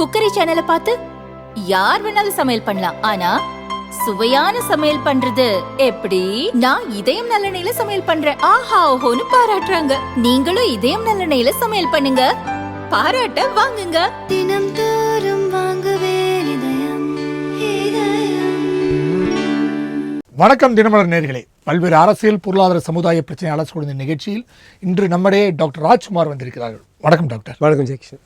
Cookery சேனலை பார்த்து யார் வேணாலும் சமையல் பண்ணலாம். ஆனா சுவையான சமையல் பண்றது எப்படி? நான் இதயம் நல்லெண்ணெயில சமையல் பண்றேன். ஆஹா ஓஹோன்னு பாராட்டுறாங்க. நீங்களும் இதயம் நல்லெண்ணெயில சமையல் பண்ணுங்க. பாராட்ட வாங்குங்க. தினம் தோறும் வாங்குவே இதயம் இதயம். வணக்கம் தினமலர் நேர்களே. பல்வேறு அரசியல் பொருளாதார சமுதாய பிரச்சனை அலசக்கூடிய இந்த நிகழ்ச்சியில் இன்று நம்மிடையே டாக்டர் ராஜ்குமார் வந்திருக்கிறார்கள். வணக்கம் டாக்டர். வணக்கம் ஜெக்ஷன்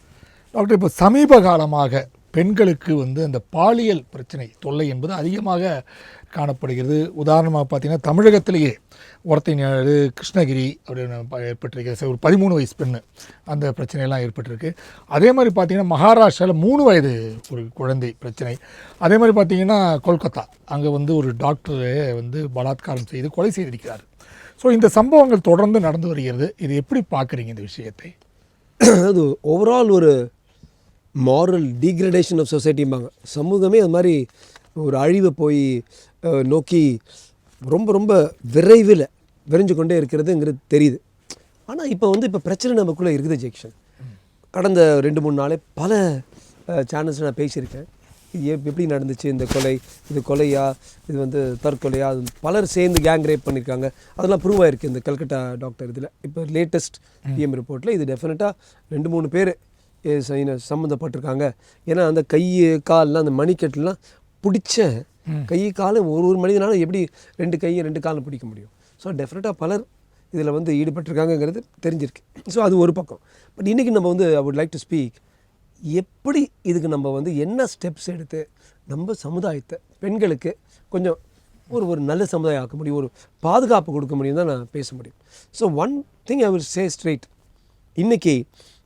டாக்டர் இப்போ சமீப காலமாக பெண்களுக்கு வந்து அந்த பாலியல் பிரச்சனை தொல்லை என்பது அதிகமாக காணப்படுகிறது. உதாரணமாக பார்த்தீங்கன்னா தமிழகத்திலேயே ஒருத்தைநாடு கிருஷ்ணகிரி அப்படின்னு ப- ஏற்பட்டிருக்கு ஒரு பதிமூணு வயசு பெண்ணு அந்த பிரச்சனையெல்லாம் ஏற்பட்டிருக்கு. அதே மாதிரி பார்த்திங்கன்னா மகாராஷ்டிராவில் மூணு வயது ஒரு குழந்தை பிரச்சனை. அதே மாதிரி பார்த்திங்கன்னா கொல்கத்தா அங்கே வந்து ஒரு டாக்டரை வந்து பலாத்காரம் செய்து கொலை செய்திருக்கிறார். ஸோ இந்த சம்பவங்கள் தொடர்ந்து நடந்து வருகிறது. இது எப்படி பார்க்குறீங்க இந்த விஷயத்தை? அதாவது ஓவரால் ஒரு மாரல் டீக்ரடேஷன் ஆஃப் சொசைட்டிம்பாங்க சமூகமே அது மாதிரி ஒரு அழிவை போய் நோக்கி ரொம்ப ரொம்ப விரைவில் விரைஞ்சு கொண்டே இருக்கிறதுங்கிறது தெரியுது. ஆனால் இப்போ வந்து இப்போ பிரச்சனை நமக்குள்ளே இருக்குது ஜெக்ஷன். கடந்த ரெண்டு மூணு நாளே பல சேனல்ஸ் நான் பேசியிருக்கேன். இது எப்படி நடந்துச்சு இந்த கொலை? இது கொலையா? இது வந்து தற்கொலையா? அது பலர் சேர்ந்து கேங் ரேப் பண்ணியிருக்காங்க அதெல்லாம் ப்ரூவ் ஆயிருக்கு இந்த கல்கட்டா டாக்டர் இதில். இப்போ லேட்டஸ்ட் பிஎம் ரிப்போர்ட்டில் இது டெஃபினட்டாக ரெண்டு மூணு பேர் சம்மந்தப்பட்டிருக்காங்க. ஏன்னா அந்த கை கால்லாம் அந்த மணிக்கட்டுலாம் பிடிச்ச கை காலை ஒரு ஒரு மனிதனால எப்படி ரெண்டு கையை ரெண்டு காலம் பிடிக்க முடியும்? ஸோ டெஃபினட்டாக பலர் இதில் வந்து ஈடுபட்டிருக்காங்கங்கிறது தெரிஞ்சிருக்கு. ஸோ அது ஒரு பக்கம். பட் இன்றைக்கி நம்ம வந்து I would like to speak எப்படி இதுக்கு நம்ம வந்து என்ன ஸ்டெப்ஸ் எடுத்து நம்ம சமுதாயத்தை பெண்களுக்கு கொஞ்சம் ஒரு ஒரு நல்ல சமுதாயம் ஆக்க முடியும் ஒரு பாதுகாப்பு கொடுக்க முடியும் தான் நான் பேச முடியும். So one thing I will say straight இன்னைக்கு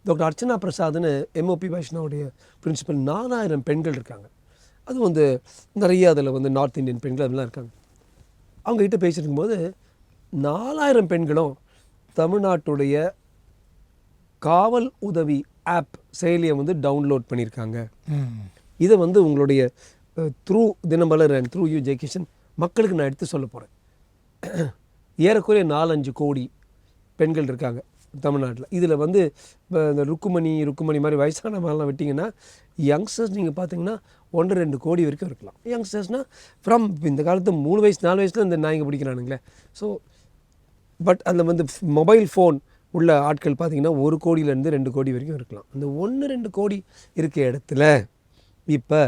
டாக்டர் அர்ச்சனா பிரசாத்னு எம்ஓபி வைஷ்ணவுடைய பிரின்சிபல் நாலாயிரம் பெண்கள் இருக்காங்க. அது வந்து நிறைய அதில் வந்து நார்த் இந்தியன் பெண்கள் அதெல்லாம் இருக்காங்க. அவங்ககிட்ட பேசியிருக்கும்போது நாலாயிரம் பெண்களும் தமிழ்நாட்டுடைய காவல் உதவி ஆப் செயலியை வந்து டவுன்லோட் பண்ணியிருக்காங்க. இதை வந்து உங்களுடைய த்ரூ தினமலர் அண்ட் த்ரூ யூ ஜெகேஷன் மக்களுக்கு நான் எடுத்து சொல்ல போகிறேன் ஏறக்குறைய நாலஞ்சு கோடி பெண்கள் இருக்காங்க. தமிழ்நாட்டில். இதில் வந்து இப்போ இந்த ருக்குமணி ருக்குமணி மாதிரி வயசானவங்கலாம் விட்டிங்கன்னா யங்ஸ்டர்ஸ் நீங்கள் பார்த்தீங்கன்னா ஒன்று ரெண்டு கோடி வரைக்கும் இருக்கலாம். யங்ஸ்டர்ஸ்னால் ஃப்ரம் இந்த காலத்து மூணு வயசு நாலு வயசில் இந்த நாய்ங்க பிடிக்கிறானுங்களே. ஸோ பட் அந்த வந்து மொபைல் ஃபோன் உள்ள ஆட்கள் பார்த்தீங்கன்னா ஒரு கோடியிலேருந்து ரெண்டு கோடி வரைக்கும் இருக்கலாம். அந்த ஒன்று ரெண்டு கோடி இருக்க இடத்துல இப்போ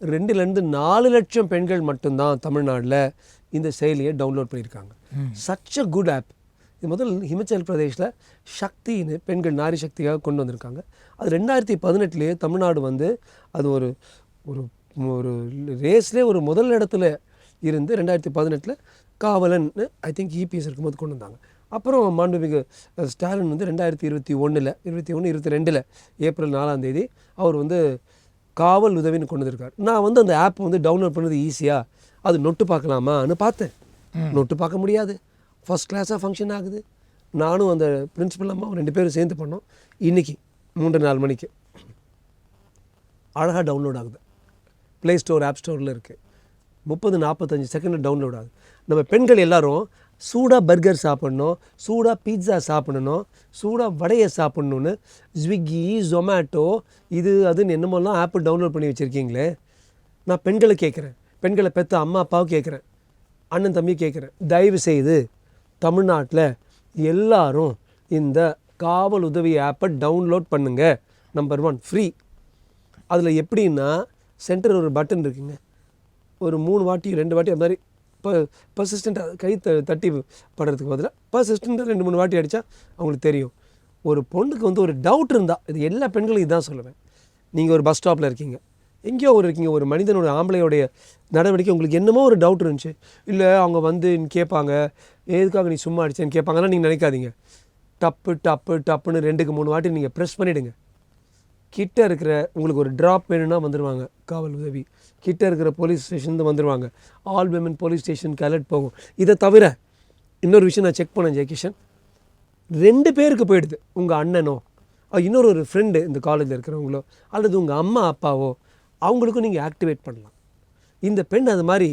ரெண்டுலேருந்து நாலு லட்சம் பெண்கள் மட்டும்தான் தமிழ்நாட்டில் இந்த செயலியை டவுன்லோட் பண்ணியிருக்காங்க. சச் அ குட் ஆப் இது முதல் ஹிமாச்சல் பிரதேஷில் சக்தின்னு பெண்கள் நாரி சக்தியாக கொண்டு வந்திருக்காங்க. அது ரெண்டாயிரத்தி பதினெட்டுலேயே தமிழ்நாடு வந்து அது ஒரு ஒரு ஒரு ரேஸ்லேயே ஒரு முதல் இடத்துல இருந்து ரெண்டாயிரத்தி பதினெட்டில் காவலன்னு ஐ திங்க் இபிஎஸ் இருக்கும்போது கொண்டு வந்தாங்க. அப்புறம் மாண்புமிகு ஸ்டாலின் வந்து ரெண்டாயிரத்தி இருபத்தி ஒன்றில் இருபத்தி ஒன்று இருபத்தி ரெண்டில் ஏப்ரல் நாலாம் தேதி அவர் வந்து காவல் உதவின்னு கொண்டு வந்திருக்கார். நான் வந்து அந்த ஆப் வந்து டவுன்லோட் பண்ணது ஈஸியாக அது நொட்டு பார்க்கலாமான்னு பார்த்தேன். நொட்டு பார்க்க முடியாது. ஃபர்ஸ்ட் கிளாஸாக ஃபங்க்ஷன் ஆகுது. நானும் அந்த பிரின்ஸிபல் அம்மா ரெண்டு பேரும் சேர்ந்து பண்ணோம். இன்னைக்கு மூன்று நாலு மணிக்கு. அழகாக டவுன்லோட் ஆகுது. ப்ளே ஸ்டோர் ஆப் ஸ்டோரில் இருக்குது முப்பது நாற்பத்தஞ்சு செகண்டில் டவுன்லோட் ஆகுது. நம்ம பெண்கள் எல்லோரும் சூடாக பர்கர் சாப்பிட்ணும் சூடாக பீட்சா சாப்பிடணும் சூடாக வடையை சாப்பிட்ணுன்னு ஸ்விக்கி ஜொமேட்டோ இது அதுன்னு என்னமோலாம் ஆப்பு டவுன்லோட் பண்ணி வச்சுருக்கீங்களே? நான் பெண்களை கேட்குறேன். பெண்களை பெற்ற அம்மா அப்பாவும் கேட்குறேன். அண்ணன் தம்பி கேட்குறேன். தயவு செய்து தமிழ்நாட்டில் எல்லாரும் இந்த காவல் உதவி ஆப்பை டவுன்லோட் பண்ணுங்க. நம்பர் ஒன் ஃப்ரீ அதில் எப்படின்னா சென்டர் ஒரு பட்டன் இருக்குங்க. ஒரு மூணு வாட்டி ரெண்டு வாட்டி அது மாதிரி இப்போ பர்சிஸ்டண்ட்டாக கை த தட்டி படுறதுக்கு பதிலாக பர்சிஸ்டண்ட்டாக ரெண்டு மூணு வாட்டி அடித்தா அவங்களுக்கு தெரியும். ஒரு பொண்ணுக்கு வந்து ஒரு டவுட் இருந்தால் இது எல்லா பெண்களும் இதான் சொல்லுவேன். நீங்கள் ஒரு பஸ் ஸ்டாப்பில் இருக்கீங்க. எங்கேயோ ஒரு இருக்கீங்க ஒரு மனிதனோட ஆம்பளையோடைய நடவடிக்கை உங்களுக்கு என்னமோ ஒரு டவுட் இருந்துச்சு. இல்லை அவங்க வந்து கேட்பாங்க எதுக்காக நீ சும்மா அடிச்சேன்னு கேட்பாங்கன்னா நீங்கள் நினைக்காதீங்க. டப்பு டப்பு டப்புன்னு ரெண்டுக்கு மூணு வாட்டி நீங்கள் ப்ரெஸ் பண்ணிவிடுங்க கிட்ட இருக்கிற உங்களுக்கு ஒரு ட்ராப் வேணும்னா வந்துடுவாங்க காவல் உதவி. கிட்ட இருக்கிற போலீஸ் ஸ்டேஷன் வந்துடுவாங்க ஆல் விமன் போலீஸ் ஸ்டேஷனுக்கு அலர்ட் போகும். இதை தவிர இன்னொரு விஷயம் நான் செக் பண்ணேன் ஜெயகிஷன் ரெண்டு பேருக்கு போயிடுது. உங்கள் அண்ணனோ இன்னொரு ஒரு ஃப்ரெண்டு இந்த காலேஜில் இருக்கிறவங்களோ அல்லது உங்கள் அம்மா அப்பாவோ அவங்களுக்கும் நீங்கள் ஆக்டிவேட் பண்ணலாம். இந்த பெண் அது மாதிரி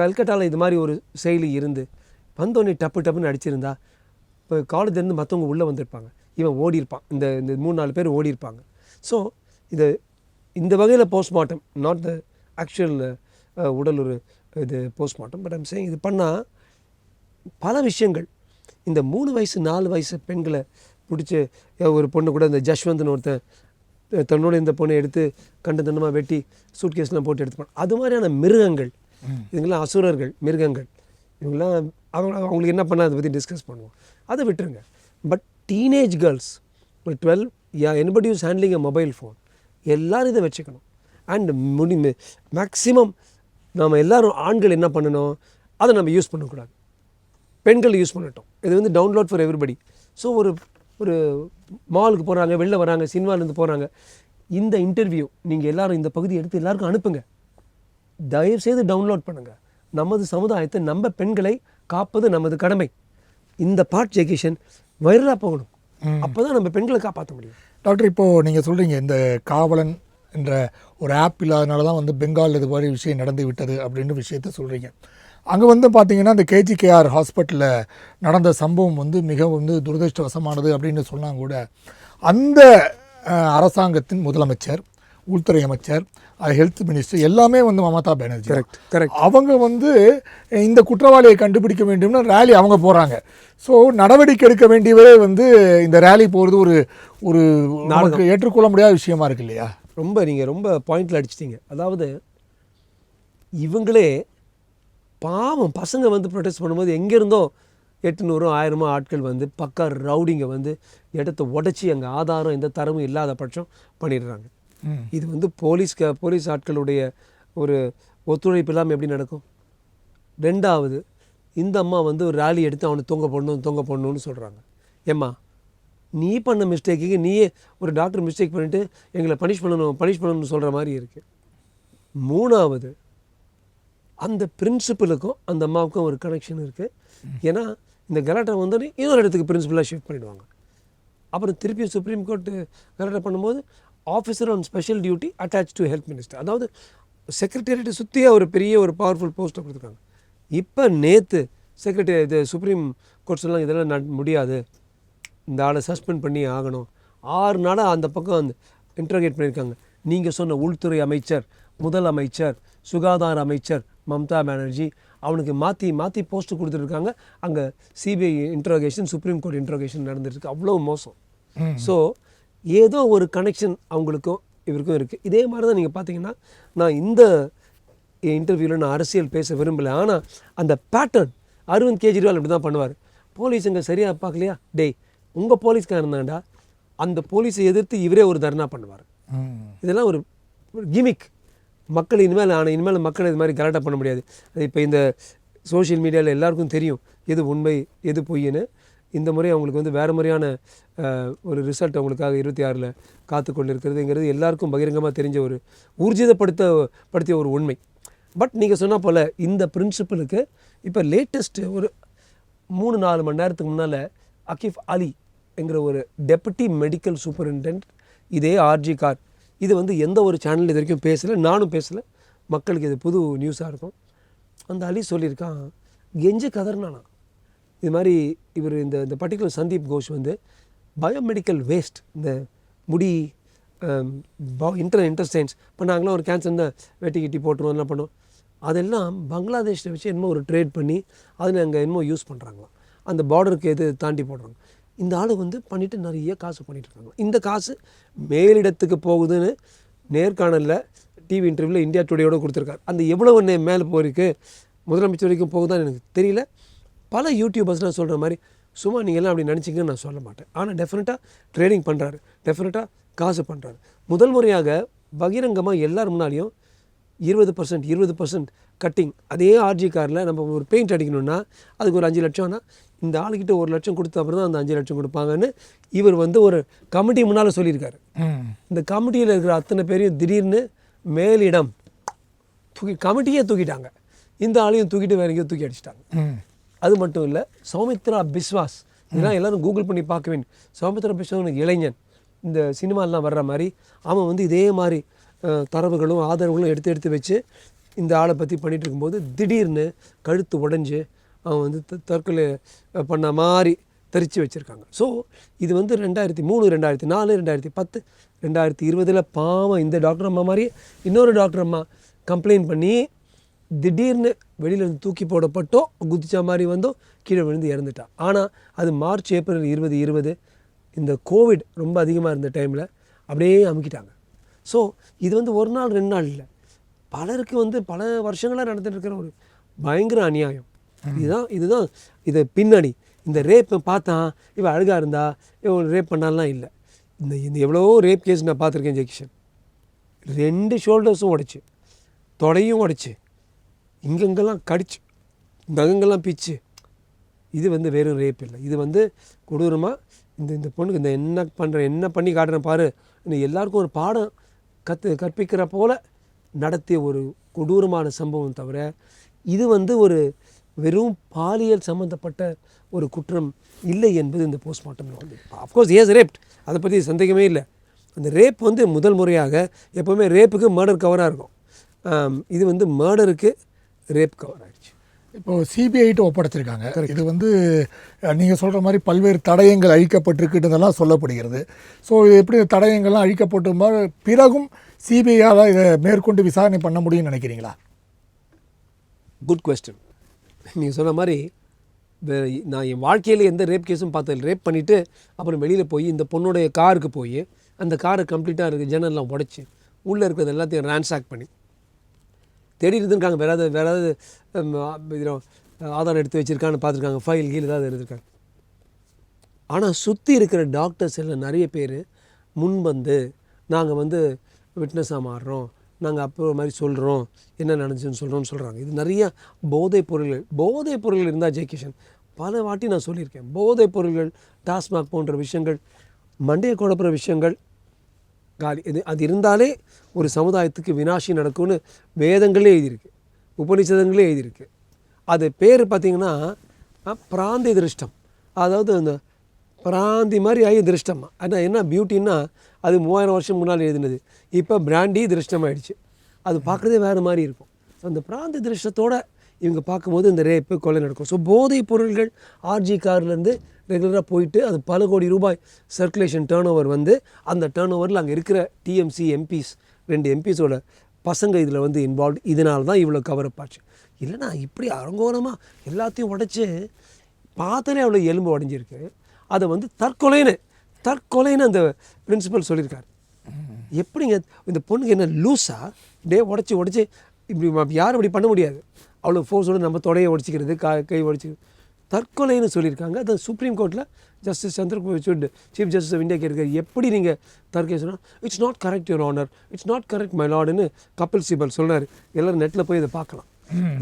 கல்கட்டாவில் இது மாதிரி ஒரு செயலி இருந்து வந்தோடனே டப்பு டப்புன்னு அடிச்சிருந்தா இப்போ காலேஜ்லேருந்து மற்றவங்க உள்ளே வந்திருப்பாங்க. இவன் ஓடி இருப்பான் இந்த இந்த மூணு நாலு பேர் ஓடி இருப்பாங்க ஸோ இதை இந்த வகையில் போஸ்ட்மார்ட்டம் நாட் த ஆக்சுவல் உடல் ஒரு இது போஸ்ட்மார்ட்டம் பட் ஐம் சேயிங் இது பண்ணால் பல விஷயங்கள். இந்த மூணு வயசு நாலு வயசு பெண்களை பிடிச்சி ஒரு பொண்ணு கூட இந்த ஜஷ்வந்த்னு ஒருத்தன் தன்னோட இந்த பொண்ணை எடுத்து கண்டு தண்டமாக வெட்டி சூட்கேஸ்லாம் போட்டு எடுத்துப்பான். அது மாதிரியான மிருகங்கள். இதுங்கெல்லாம் அசுரர்கள் மிருகங்கள். இவங்கெல்லாம் அவங்க அவங்களுக்கு என்ன பண்ணால் அதை பற்றி டிஸ்கஸ் பண்ணுவோம். அதை விட்டுருங்க. பட் டீனேஜ் கேர்ள்ஸ் ஒரு twelve yeah என்படி use handling a mobile phone எல்லோரும் இதை வச்சுக்கணும். அண்ட் முடி மேக்ஸிமம் நாம் எல்லோரும் ஆண்கள் என்ன பண்ணணும் அதை நம்ம யூஸ் பண்ணக்கூடாது. பெண்கள் யூஸ் பண்ணட்டும். இது வந்து டவுன்லோட் ஃபார் எவ்ரிபடி ஸோ ஒரு ஒரு மாலுக்கு போகிறாங்க வெளில வராங்க சினிமாலேருந்து போகிறாங்க இந்த இன்டர்வியூ நீங்கள் எல்லாரும் இந்த பகுதி எடுத்து எல்லாருக்கும் அனுப்புங்க. தயவு செய்து டவுன்லோட் பண்ணுங்கள் நமது சமுதாயத்தை நம்ம பெண்களை காப்பது நமது கடமை. இந்த பார்ட் ஜெகேஷன் வைரலாக போகணும். அப்போ தான் நம்ம பெண்களை காப்பாற்ற முடியும். டாக்டர் இப்போது நீங்கள் சொல்கிறீங்க இந்த காவலன் என்ற ஒரு ஆப் இல்லாதனால தான் வந்து பெங்கால் இது மாதிரி விஷயம் நடந்து விட்டது அப்படின்ற விஷயத்த சொல்கிறீங்க அங்கே வந்து பார்த்தீங்கன்னா இந்த கேஜிகேஆர் ஹாஸ்பிட்டலில் நடந்த சம்பவம் வந்து மிக வந்து துரதிருஷ்டவசமானது அப்படின்னு சொன்னாங்க கூட. அந்த அரசாங்கத்தின் முதலமைச்சர் உள்துறை அமைச்சர் ஹெல்த் மினிஸ்டர் எல்லாமே வந்து மமதா பானர்ஜி கரெக்ட் அவங்க வந்து இந்த குற்றவாளியை கண்டுபிடிக்க வேண்டும்னு ரேலி அவங்க போகிறாங்க ஸோ நடவடிக்கை எடுக்க வேண்டியவரே வந்து இந்த ரேலி போகிறது ஒரு ஒரு நமக்கு ஏற்றுக்கொள்ள முடியாத விஷயமா இருக்கு இல்லையா? ரொம்ப நீங்கள் ரொம்ப பாயிண்டில் அடிச்சிட்டீங்க. அதாவது இவங்களே பாவம் பசங்க வந்து ப்ரொடெஸ்ட் பண்ணும்போது எங்கேருந்தோ எட்டுநூறு ஆயிரமோ ஆட்கள் வந்து பக்கா ரவுடிங்க வந்து இடத்த உடச்சி அங்கே ஆதாரம் எந்த தரமும் இல்லாத பட்சம் பண்ணிடுறாங்க. இது வந்து போலீஸ் க போலீஸ் ஆட்களுடைய ஒரு ஒத்துழைப்பு இல்லாமல் எப்படி நடக்கும்? ரெண்டாவது இந்த அம்மா வந்து ஒரு ரேலி எடுத்து அவனை தொங்க போடணும் தொங்க போடணும்னு சொல்கிறாங்க ஏம்மா நீ பண்ண மிஸ்டேக்குக்கு நீயே ஒரு டாக்டர் மிஸ்டேக் பண்ணிட்டு எங்களை பனிஷ் பண்ணணும் பனிஷ் பண்ணணும்னு சொல்கிற மாதிரி இருக்குது மூணாவது அந்த பிரின்சிபலுக்கும் அந்த அம்மாவுக்கும் ஒரு கனெக்ஷன் இருக்குது ஏன்னா இந்த கலாட்டா வந்தோடனே இன்னொரு இடத்துக்கு பிரின்சிபலாக ஷிஃப்ட் பண்ணிடுவாங்க. அப்புறம் திருப்பி சுப்ரீம் கோர்ட்டு கலாட்டா பண்ணும்போது officer on special duty attach to health minister அதாவது செக்ரட்டேரியட்டை சுற்றியே ஒரு பெரிய ஒரு பவர்ஃபுல் போஸ்ட்டை கொடுத்துருக்காங்க. இப்போ நேற்று செக்ரட்டரி இது சுப்ரீம் கோர்ட் சொல்லலாம் இதெல்லாம் நட முடியாது. இந்த ஆளை சஸ்பெண்ட் பண்ணி ஆகணும். ஆறு நாளாக அந்த பக்கம் அந்த இன்ட்ரோகேட் பண்ணியிருக்காங்க. நீங்கள் சொன்ன உள்துறை அமைச்சர் முதலமைச்சர் சுகாதார அமைச்சர் மம்தா பானர்ஜி அவனுக்கு மாற்றி மாற்றி போஸ்ட் கொடுத்துருக்காங்க. அங்கே CBI interrogation supreme court interrogation நடந்துருக்கு. அவ்வளோ மோசம். ஸோ ஏதோ ஒரு கனெக்ஷன் அவங்களுக்கும் இவருக்கும் இருக்குது இதே மாதிரி தான் நீங்கள் பார்த்தீங்கன்னா நான் இந்த இன்டர்வியூவில் நான் அரசியல் பேச விரும்பலை. ஆனால் அந்த பேட்டர்ன் அரவிந்த் கெஜ்ரிவால் இப்படி தான் பண்ணுவார் போலீஸுங்க சரியாக பார்க்கலையா? டேய் உங்கள் போலீஸ்காரன் தான்டா. அந்த போலீஸை எதிர்த்து இவரே ஒரு தர்ணா பண்ணுவார். இதெல்லாம் ஒரு கிமிக் மக்கள் இனிமேல் ஆனால் இனிமேல் மக்கள் இது மாதிரி கலாட்டா பண்ண முடியாது. அது இப்போ இந்த சோஷியல் மீடியாவில் எல்லாருக்கும் தெரியும் எது உண்மை எது பொய்ன்னு. இந்த முறை அவங்களுக்கு வந்து வேறு முறையான ஒரு ரிசல்ட் அவங்களுக்காக இருபத்தி ஆறில் காத்து கொண்டு இருக்கிறதுங்கிறது எல்லாருக்கும் பகிரங்கமாக தெரிஞ்ச ஒரு ஊர்ஜிதப்படுத்த படுத்திய ஒரு உண்மை. பட் நீங்கள் சொன்னால் போல் இந்த பிரின்சிபலுக்கு இப்போ லேட்டஸ்ட்டு ஒரு மூணு நாலு மணி நேரத்துக்கு முன்னால் அகிஃப் அலி என்கிற ஒரு டெபுட்டி மெடிக்கல் சூப்பரிண்டென்ட் இதே ஆர்ஜி கார் இது வந்து எந்த ஒரு சேனல் இது வரைக்கும் பேசலை நானும் பேசலை. மக்களுக்கு இது புது நியூஸாக இருக்கும். அந்த அலி சொல்லியிருக்கான் கெஞ்ச கதர்னானா? இது மாதிரி இவர் இந்த இந்த பர்டிகுலர் சந்தீப் கோஷ் வந்து பயோமெடிக்கல் வேஸ்ட் இந்த முடி இன்டர் இன்டர்ஸ்டைன்ஸ் இப்போ நாங்களாம் ஒரு கேன்சர் தான் வெட்டி கிட்டி போட்டுருவோம் எல்லாம் பண்ணுவோம். அதெல்லாம் பங்களாதேஷில் வச்சு என்னமோ ஒரு ட்ரேட் பண்ணி அதில் அங்கே என்னமோ யூஸ் பண்ணுறாங்களாம் அந்த பார்டருக்கு எது தாண்டி போடுறாங்க? இந்த ஆள் வந்து பண்ணிவிட்டு நிறைய காசு பண்ணிகிட்ருக்காங்க இருக்காங்க இந்த காசு மேலிடத்துக்கு போகுதுன்னு நேர்காணலில் டிவி இன்டர்வியூவில் இந்தியா டுடேயோட கொடுத்துருக்காரு. அந்த எவ்வளோ நே மேலே போயிருக்கு முதலமைச்சர் வரைக்கும் போகுதான்னு எனக்கு தெரியல. பல யூடியூபர்ஸ்லாம் சொல்கிற மாதிரி சும்மா நீங்கள்லாம் அப்படி நினச்சிங்கன்னு நான் சொல்ல மாட்டேன். ஆனால் டெஃபினட்டாக ட்ரேடிங் பண்ணுறாரு டெஃபினட்டாக காசு பண்ணுறாரு முதல் முறையாக பகிரங்கமாக எல்லார் முன்னாலையும் இருபது பர்சன்ட் இருபது பர்சன்ட் கட்டிங் அதே ஆர்ஜி காரில் நம்ம ஒரு பெயிண்ட் அடிக்கணும்னா அதுக்கு ஒரு அஞ்சு லட்சம்னா இந்த ஆளுக்கிட்ட ஒரு லட்சம் கொடுத்த அப்புறம் தான் அந்த அஞ்சு லட்சம் கொடுப்பாங்கன்னு இவர் வந்து ஒரு கமிட்டி முன்னால் சொல்லியிருக்காரு. இந்த கமிட்டியில் இருக்கிற அத்தனை பேரையும் திடீர்னு மேலிடம் தூக்கி கமிட்டியே தூக்கிட்டாங்க. இந்த ஆளையும் தூக்கிட்டு வேற எங்கேயோ தூக்கி அடிச்சிட்டாங்க. அது மட்டும் இல்லை சௌமித்ரா பிஸ்வாஸ் இதெல்லாம் எல்லாரும் கூகுள் பண்ணி பார்க்க வேண்டும் சௌமித்ரா பிஸ்வாஸ் இளைஞன். இந்த சினிமாலாம் வர்ற மாதிரி அவன் வந்து இதே மாதிரி தரவுகளும் ஆதரவுகளும் எடுத்து எடுத்து வச்சு இந்த ஆளை பற்றி பண்ணிட்டு இருக்கும்போது திடீர்னு கழுத்து உடைஞ்சு அவன் வந்து த- தற்கொலை பண்ண மாதிரி தெரிச்சு வச்சுருக்காங்க. ஸோ இது வந்து ரெண்டாயிரத்தி மூணு ரெண்டாயிரத்தி நாலு ரெண்டாயிரத்தி பத்து ரெண்டாயிரத்தி இருபதில் பாவம் இந்த டாக்டர் அம்மா மாதிரி இன்னொரு டாக்டர் அம்மா கம்ப்ளைண்ட் பண்ணி திடீர்னு வெளியிலேருந்து தூக்கி போடப்பட்டோ குதிச்ச மாதிரி வந்தோ கீழே விழுந்து இறந்துட்டா. ஆனால் அது மார்ச் ஏப்ரல் இருபது இருபது இந்த கோவிட் ரொம்ப அதிகமாக இருந்த டைமில் அப்படியே அமுக்கிட்டாங்க. ஸோ இது வந்து ஒரு நாள் ரெண்டு நாள் இல்லை. பலருக்கு வந்து பல வருஷங்களாக நடந்துட்டு இருக்கிற ஒரு பயங்கர அநியாயம். இதுதான் இதுதான். இது பின்னணி இந்த ரேப்பை பார்த்தா இவன் அழகாக இருந்தா இவன் ரேப் பண்ணாலாம் இல்லை. இந்த இந்த எவ்வளோ ரேப் கேஸ் நான் பார்த்துருக்கேன் ஜெகிஷன் ரெண்டு ஷோல்டர்ஸும் உடைச்சு தொடையும் உடைச்சு இங்கங்கெல்லாம் கடிச்சு நகங்கள்லாம் பிச்சு. இது வந்து வெறும் ரேப் இல்லை. இது வந்து கொடூரமாக இந்த இந்த பொண்ணுக்கு இந்த என்ன பண்ணுறேன் என்ன பண்ணி காட்டுறேன் பாரு எல்லாருக்கும் ஒரு பாடம் கற்று கற்பிக்கிற போல் நடத்திய ஒரு கொடூரமான சம்பவம் தவிர இது வந்து ஒரு வெறும் பாலியல் சம்மந்தப்பட்ட ஒரு குற்றம் இல்லை என்பது இந்த போஸ்ட்மார்ட்டமில் வந்து அஃப்கோர்ஸ் ஏஸ் ரேப்ட் அதை பற்றி சந்தேகமே இல்லை. அந்த ரேப் வந்து முதல் முறையாக எப்போவுமே ரேப்புக்கு மர்டர் கவராக இருக்கும். இது வந்து மர்டருக்கு ரேப் கவர் ஆயிடுச்சு. இப்போ சிபிஐட்டு ஒப்படைச்சிருக்காங்க. இது வந்து நீங்கள் சொல்கிற மாதிரி பல்வேறு தடயங்கள் அழிக்கப்பட்டிருக்குன்றதெல்லாம் சொல்லப்படுகிறது. ஸோ இது எப்படி தடயங்கள்லாம் அழிக்கப்பட்டு பிறகும் சிபிஐயால் இதை மேற்கொண்டு விசாரணை பண்ண முடியும்னு நினைக்கிறீங்களா? குட் கொஸ்டின் நீங்கள் சொன்ன மாதிரி வே- நான் என் வாழ்க்கையில் எந்த ரேப் கேஸும் பார்த்ததில்ல ரேப் பண்ணிவிட்டு அப்புறம் வெளியில் போய் இந்த பொண்ணுடைய காருக்கு போய் அந்த காரை கம்ப்ளீட்டாக இருக்குது ஜன்னல்லாம் உடச்சி உள்ளே இருக்கிறது எல்லாத்தையும் ரேன்சாக் பண்ணி தேடிட்டு இருக்காங்க வேற ஏதாவது வேற ஏதாவது ஆதாரம் எடுத்து வச்சிருக்கான்னு பார்த்துருக்காங்க. ஃபைல் கீழ் ஏதாவது எடுத்திருக்காங்க ஆனால் சுற்றி இருக்கிற டாக்டர்ஸ் எல்லாம் நிறைய பேர் முன் வந்து நாங்கள் வந்து விட்னஸாக மாறுறோம். நாங்கள் அப்போ மாதிரி சொல்கிறோம் என்ன நடந்துச்சுன்னு சொல்கிறோம்னு சொல்கிறாங்க இது நிறைய போதைப் பொருள்கள் போதைப் பொருள்கள் இருந்தால் ஜெய்கிஷன் பல வாட்டி நான் சொல்லியிருக்கேன். போதைப் பொருள்கள் டாஸ்மாக் போன்ற விஷயங்கள் மண்டையை குழப்புற விஷயங்கள் காலி இது அது இருந்தாலே ஒரு சமுதாயத்துக்கு வினாசி நடக்கும்னு வேதங்களே எழுதியிருக்கு. உபநிஷதங்களே எழுதியிருக்கு. அது பேர் பார்த்திங்கன்னா பிராந்தி திருஷ்டம். அதாவது அந்த பிராந்தி மாதிரி ஆகி திருஷ்டம் ஆனால் என்ன பியூட்டின்னா அது மூவாயிரம் வருஷம் முன்னால் எழுதினது. இப்போ பிராண்டி திருஷ்டமாயிடுச்சு. அது பார்க்குறதே வேறு மாதிரி இருக்கும். ஸோ அந்த பிராந்த திருஷ்டத்தோட இவங்க பார்க்கும்போது இந்த ரேப்பு கொலை நடக்கும். ஸோ போதைப் பொருள்கள் ஆர்ஜி கார்லேருந்து ரெகுலராக போயிட்டு அது பல கோடி ரூபாய் சர்க்குலேஷன் டேர்ன் ஓவர் வந்து அந்த டேர்ன் ஓவரில் அங்கே இருக்கிற டிஎம்சி எம்பிஸ் ரெண்டு எம்பிஸோட பசங்க இதில் வந்து இன்வால்வ் இதனால தான் இவ்வளோ கவரப் ஆச்சு. இல்லைனா இப்படி அரங்கோரமாக எல்லாத்தையும் உடச்சி பார்த்தாலே அவ்வளோ எலும்பு உடஞ்சிருக்கு. அதை வந்து தற்கொலைன்னு தற்கொலைன்னு அந்த பிரின்சிபல் சொல்லியிருக்காரு. எப்படிங்க இந்த பொண்ணுக்கு என்ன லூஸா டே உடச்சி உடச்சி இப்படி யாரும் இப்படி பண்ண முடியாது. அவ்வளோ ஃபோர்ஸோட நம்ம தொடையை உடச்சிக்கிறது கா கை உடச்சிக்கிறது தற்கொலைன்னு சொல்லியிருக்காங்க. அது சுப்ரீம் கோர்ட்டில் justice Chandrachud chief justice of India கேட்குறாரு எப்படி நீங்கள் தற்கொலை சொன்னால் it's not correct your honour it's not correct my லார்டுன்னு Kapil Sibal சொல்றாரு. எல்லாரும் நெட்டில் போய் இதை பார்க்கலாம்.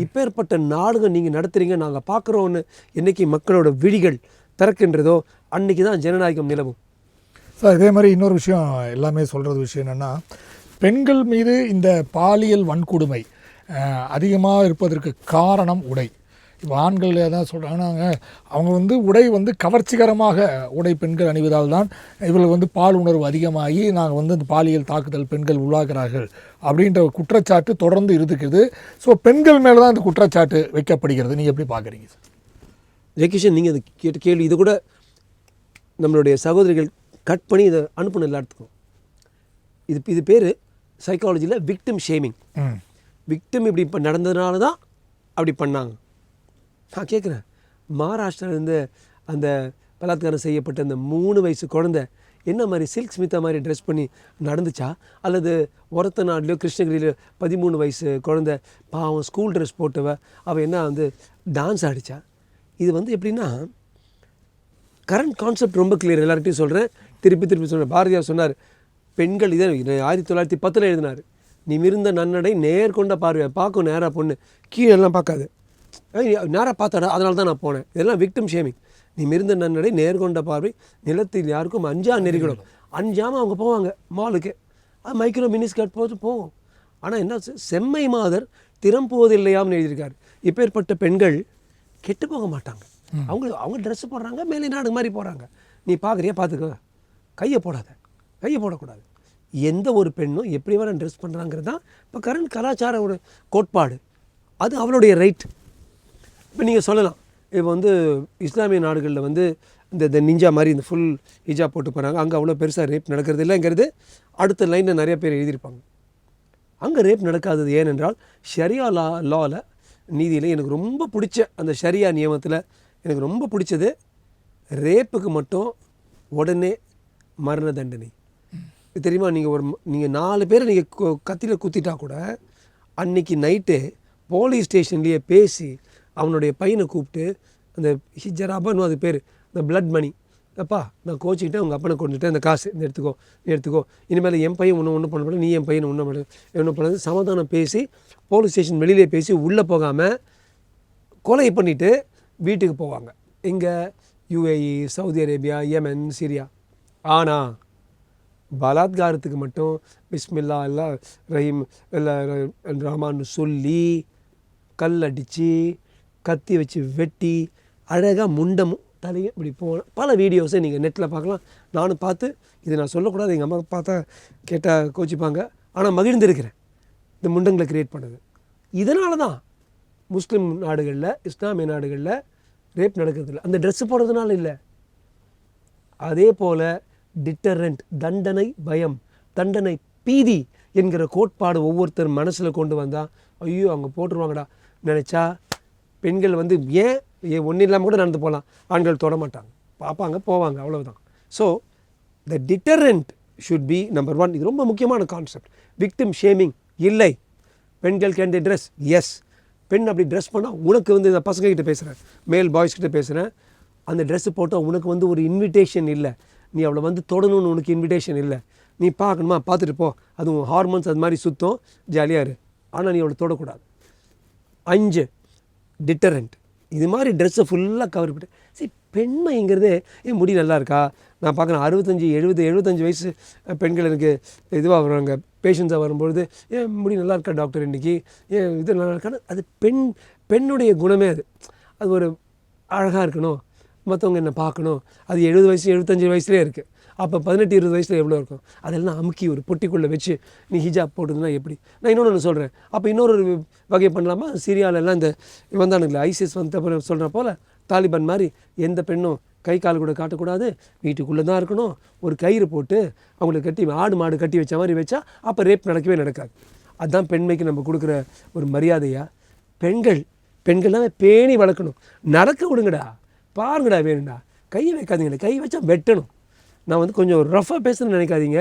இப்பேற்பட்ட நாடுகள் நீங்கள் நடத்துகிறீங்க நாங்கள் பார்க்குறோன்னு என்னைக்கு மக்களோட விழிகள் திறக்கின்றதோ அன்னைக்கு தான் ஜனநாயகம் நிலவும். சார் இதே மாதிரி இன்னொரு விஷயம் எல்லாமே சொல்கிறது விஷயம் என்னென்னா பெண்கள் மீது இந்த பாலியல் வன்கொடுமை அதிகமாக இருப்பதற்கு காரணம் உடை. இப்போ ஆண்கள் தான் சொல்கிறாங்க அவங்க வந்து உடை வந்து கவர்ச்சிகரமாக உடை பெண்கள் அணிவதால் தான் இவர்களுக்கு வந்து பால் உணர்வு அதிகமாகி நாங்கள் வந்து இந்த பாலியல் தாக்குதல் பெண்கள் உள்ளாகிறார்கள் அப்படின்ற குற்றச்சாட்டு தொடர்ந்து இருக்குது ஸோ பெண்கள் மேலே தான் இந்த குற்றச்சாட்டு வைக்கப்படுகிறது. நீங்கள் எப்படி பார்க்குறீங்க சார் ஜெகிஷன் நீங்கள் அது கேட்ட கேள்வி இது கூட நம்மளுடைய சகோதரிகள் கட் பண்ணி இதை அனுப்பணும் எல்லாத்துக்கும். இது இது பேர் சைக்காலஜியில் விக்டிம் ஷேமிங் விக்டிம் இப்படி இப்போ நடந்ததுனால தான் அப்படி பண்ணாங்க. நான் கேட்குறேன் மகாராஷ்டிராலேருந்து அந்த பலாத்காரம் செய்யப்பட்ட அந்த மூணு வயசு குழந்தை என்ன மாதிரி சில்க் ஸ்மிதா மாதிரி ட்ரெஸ் பண்ணி நடந்துச்சா? அல்லது ஒரத்த நாடுலையோ கிருஷ்ணகிரியிலையோ பதிமூணு வயசு குழந்தை பாவம் ஸ்கூல் ட்ரெஸ் போட்டவ அவள் என்ன வந்து டான்ஸ் ஆடிச்சா? இது வந்து எப்படின்னா கரண்ட் கான்செப்ட் ரொம்ப கிளியர் எல்லார்கிட்டையும் சொல்கிறேன் திருப்பி திருப்பி சொல்கிறேன் பாரதியார் சொன்னார் பெண்கள் இதை ஆயிரத்தி தொள்ளாயிரத்தி பத்தில் எழுதினார். நீ மிருந்த நன்னடை நேர்கொண்ட பார்வை. பார்க்கும் நேராக பொண்ணு. கீழே எல்லாம் பார்க்காது. நேராக பார்த்தாடா. அதனால தான் நான் போனேன். இதெல்லாம் விக்டம் ஷேமிங் நீ மிருந்த நன்னடை நேர்கொண்ட பார்வை. நிலத்தில் யாருக்கும் அஞ்சா நெருங்கிடும். அஞ்சாமல் அவங்க போவாங்க. மாலுக்கு. அது மைக்ரோ மினி ஸ்கர்ட் போட்டு போவோம். ஆனால் என்ன செ- செம்மை மாதர் திறம்புவதில்லையாம்னு எழுதியிருக்காரு. இப்பேற்பட்ட பெண்கள் கெட்டு போக மாட்டாங்க. அவங்க அவங்க ட்ரெஸ் போடுறாங்க மேலே நாடு மாதிரி போகிறாங்க நீ பார்க்குறியா பார்த்துக்கோ கையை போடாத. கையை போடக்கூடாது. எந்த ஒரு பெண்ணும் எப்படி வேணால் ட்ரெஸ் பண்ணுறாங்கிறது தான் இப்போ கரண்ட் கலாச்சார கோட்பாடு. அது அவளுடைய ரைட் இப்போ நீங்கள் சொல்லலாம். இப்போ வந்து இஸ்லாமிய நாடுகளில் வந்து இந்த இந்த நிஞ்சா மாதிரி இந்த ஃபுல் ஹிஜா போட்டு போகிறாங்க அங்கே அவ்வளோ பெருசாக ரேப் நடக்கிறது இல்லைங்கிறது அடுத்த லைனில் நிறைய பேர் எழுதியிருப்பாங்க. அங்கே ரேப் நடக்காதது ஏனென்றால் ஷரியா லா லாவில் நீதியில் எனக்கு ரொம்ப பிடிச்ச அந்த ஷரியா நியமத்தில் எனக்கு ரொம்ப பிடிச்சது ரேப்புக்கு மட்டும் உடனே மரண தண்டனை. தெரியுமா? நீங்கள் ஒரு நீங்கள் நாலு பேரை நீங்கள் கத்தியில் குத்திட்டா கூட அன்னைக்கு நைட்டு போலீஸ் ஸ்டேஷன்லேயே பேசி அவனுடைய பையனை கூப்பிட்டு அந்த ஹிஜராபான்னு அது பேர் இந்த பிளட் மணி அப்பா நான் கோச்சிக்கிட்டேன் உங்கள் அப்பனை கொண்டுட்டேன் அந்த காசு இந்த எடுத்துக்கோ எடுத்துக்கோ. இனிமேல் என் பையன் ஒன்று ஒன்றும் பண்ண மாட்டேன் நீ என் பையனை ஒன்றும் பண்ண என்ன பண்ணாது சமாதானம் பேசி போலீஸ் ஸ்டேஷன் வெளியிலே பேசி உள்ளே போகாமல் கொலை பண்ணிவிட்டு வீட்டுக்கு போவாங்க. இங்கே UAE Saudi Arabia Yemen Syria. ஆனால் பலாத்காரத்துக்கு மட்டும் பிஸ்மில்லா இல்லை ரஹீம் இல்லை ரஹ்மான்னு சொல்லி கல் அடித்து கத்தி வச்சு வெட்டி அழகாக முண்டமும் தலையும் இப்படி போன பல வீடியோஸை நீங்கள் நெட்டில் பார்க்கலாம். நானும் பார்த்து இது நான் சொல்லக்கூடாது எங்கள் அம்மா பார்த்தா கேட்டால் கோச்சிப்பாங்க. ஆனால் மகிழ்ந்திருக்கிறேன். இந்த முண்டங்களை க்ரியேட் பண்ணது. இதனால தான் முஸ்லீம் நாடுகளில் இஸ்லாமிய நாடுகளில் ரேப் நடக்கிறதில்ல. அந்த ட்ரெஸ்ஸு போடுறதுனால இல்லை. அதே போல் டிட்டரண்ட் தண்டனை பயம் தண்டனை பீதி என்கிற கோட்பாடு ஒவ்வொருத்தர் மனசில் கொண்டு வந்தால் ஐயோ அவங்க போட்டுருவாங்கடா. நினச்சா பெண்கள் வந்து ஏன் ஒன்றும் இல்லாமல் கூட நடந்து போகலாம் ஆண்கள் தொட மாட்டாங்க. பார்ப்பாங்க போவாங்க அவ்வளவுதான். So the deterrent should be number one இது ரொம்ப முக்கியமான கான்செப்ட் விக்டிம் ஷேமிங் இல்லை. பெண்கள் கேண்டி ட்ரெஸ் எஸ் பெண் அப்படி ட்ரெஸ் பண்ணால் உனக்கு வந்து இந்த பசங்கக்கிட்ட பேசுகிறேன் மேல் பாய்ஸ் கிட்ட பேசுகிறேன் அந்த ட்ரெஸ்ஸு போட்டால் உனக்கு வந்து ஒரு இன்விடேஷன் இல்லை. நீ அவளை வந்து தொடணும்னு உனக்கு இன்விடேஷன் இல்லை. நீ பார்க்கணுமா? பார்த்துட்டு போ. அதுவும் ஹார்மோன்ஸ் அது மாதிரி சுத்தம். ஜாலியாக இரு. ஆனால் நீ அவளை தொடக்கூடாது. அஞ்சு டிட்டரண்ட் இது மாதிரி ட்ரெஸ்ஸை ஃபுல்லாக கவர் பண்ணிட்டு சரி பெண்மைங்கிறதே ஏன் முடி நல்லா இருக்கா நான் பார்க்குறேன் அறுபத்தஞ்சி எழுபது எழுபத்தஞ்சு வயசு பெண்கள் எனக்கு இதுவாக வர்றாங்க பேஷண்ட்ஸாக வரும்பொழுது ஏன் முடி நல்லா இருக்கா டாக்டர் இன்றைக்கி ஏன் இது நல்லா இருக்கான்னு அது பெண் பெண்ணுடைய குணமே அது. அது ஒரு அழகாக இருக்கணும். மற்றவங்க என்ன பார்க்கணும். அது எழுபது வயசு எழுபத்தஞ்சு வயசுலேயே இருக்குது அப்போ பதினெட்டு இருபது வயசில் எவ்வளோ இருக்கும்? அதெல்லாம் அமுக்கி ஒரு பொட்டிக்குள்ளே வச்சு நீ ஹிஜாப் போட்டுதுன்னா எப்படி? நான் இன்னொன்று சொல்கிறேன் அப்போ இன்னொரு வகை பண்ணலாமா? சீரியாலெல்லாம் இந்த வந்தானுங்களே ஐசிஎஸ் வந்த சொல்கிற போல் தாலிபான் மாதிரி எந்த பெண்ணும் கை கால் கூட காட்டக்கூடாது. வீட்டுக்குள்ளே தான் இருக்கணும். ஒரு கயிறு போட்டு அவங்களை கட்டி ஆடு மாடு கட்டி வச்ச மாதிரி வச்சா அப்போ ரேப் நடக்கவே நடக்காது. அதுதான் பெண்மைக்கு நம்ம கொடுக்குற ஒரு மரியாதையாக பெண்கள் பெண்கள்லாம் பேணி வளர்க்கணும். நடக்க விடுங்கடா. பாருங்கடா வேணும்டா. கையை வைக்காதீங்கடா கை வச்சா வெட்டணும். நான் வந்து கொஞ்சம் ரஃபாக பேசணும்னு நினைக்காதீங்க.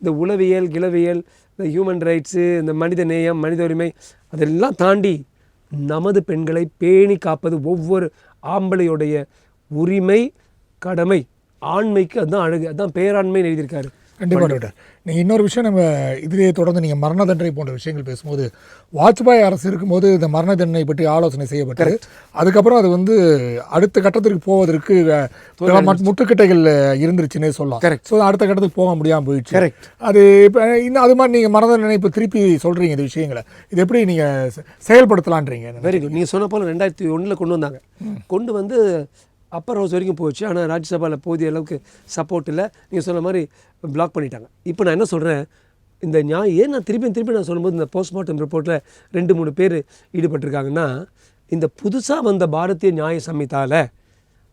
இந்த உளவியல் கிளவியல் இந்த ஹியூமன் ரைட்ஸு இந்த மனித நேயம் மனித உரிமை அதெல்லாம் தாண்டி நமது பெண்களை பேணி காப்பது ஒவ்வொரு ஆம்பளையுடைய உரிமை கடமை ஆண்மைக்கு அதுதான் அழகு. அதுதான் பேராண்மைன்னு எழுதியிருக்காரு. கண்டிப்பாக டாக்டர். நீங்கள் இன்னொரு விஷயம் நம்ம இதிலேயே தொடர்ந்து நீங்கள் மரண தண்டனை போன்ற விஷயங்கள் பேசும்போது வாஜ்பாய் அரசு இருக்கும்போது இந்த மரண தண்டனை பற்றி ஆலோசனை செய்யப்பட்டது. அதுக்கப்புறம் அது வந்து அடுத்த கட்டத்திற்கு போவதற்கு முட்டுக்கட்டைகள் இருந்துருச்சுன்னே சொல்லலாம். Correct. ஸோ அடுத்த கட்டத்துக்கு போக முடியாமல் போயிடுச்சு. Correct. அது இப்போ இன்னும் அது மாதிரி நீங்கள் மரண தண்டனை இப்போ திருப்பி சொல்கிறீங்க இந்த விஷயங்களை. இது எப்படி நீங்கள் செயல்படுத்தலான்றீங்க? வெரி குட் நீங்கள் சொன்ன போல் ரெண்டாயிரத்தி ஒன்றில் கொண்டு வந்தாங்க. கொண்டு வந்து அப்பர் ஹவுஸ் வரைக்கும் போச்சு. ஆனால் ராஜ்யசபாவில் போதிய அளவுக்கு சப்போர்ட் இல்லை. நீங்கள் சொன்ன மாதிரி பிளாக் பண்ணிட்டாங்க. இப்போ நான் என்ன சொல்கிறேன் இந்த நியாயம் ஏன் நான் திருப்பி திருப்பி நான் சொல்லும்போது இந்த போஸ்ட்மார்ட்டம் ரிப்போர்ட்டில் ரெண்டு மூணு பேர் ஈடுபட்டிருக்காங்கன்னா இந்த புதுசாக வந்த பாரதிய நியாய சம்ஹிதால